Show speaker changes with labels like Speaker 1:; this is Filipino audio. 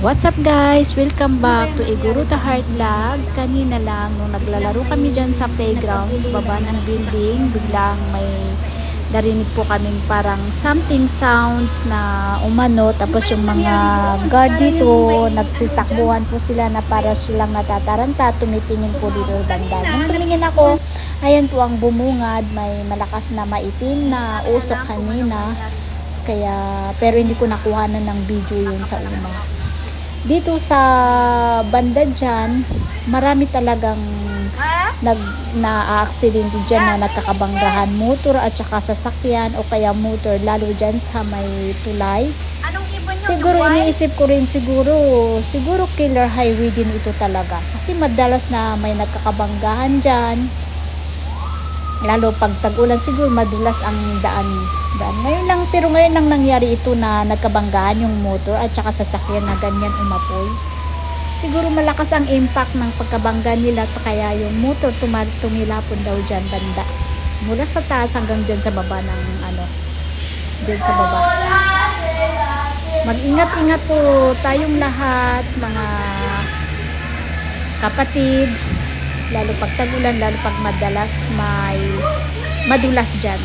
Speaker 1: What's up guys? Welcome back to Iguro the Heart Vlog. Kanina lang nung naglalaro kami dyan sa playground sa baba ng building, biglang may narinig po kaming parang something sounds na umano. Tapos yung mga guard dito nagsitakbuhan po sila na para silang natataranta. Tumitingin po dito banda. Nung tumingin ako ayan po ang bumungad. May malakas na maitim na usok kanina. Kaya pero hindi ko nakuha na ng video yun sa una dito sa banda dyan, marami talagang nag na-accident dyan na nagkakabanggahan motor at saka sasakyan o kaya motor lalo dyan sa may tulay. Siguro iniisip ko rin siguro, siguro killer highway din ito talaga. Kasi madalas na may nagkakabanggahan dyan. Lalo pag tag-ulan siguro madulas ang daan. daan. Ngayon lang, pero ngayon lang nangyari ito na nagkabanggahan yung motor at saka sasakyan na ganyan umapoy. Siguro malakas ang impact ng pagkabangga nila kaya yung motor tumar tumilapon daw dyan banda. Mula sa taas hanggang dyan sa baba ng ano, dyan sa baba. Mag-ingat-ingat po tayong lahat, mga kapatid, lalo pag tagulan, lalo pag madalas may madulas dyan.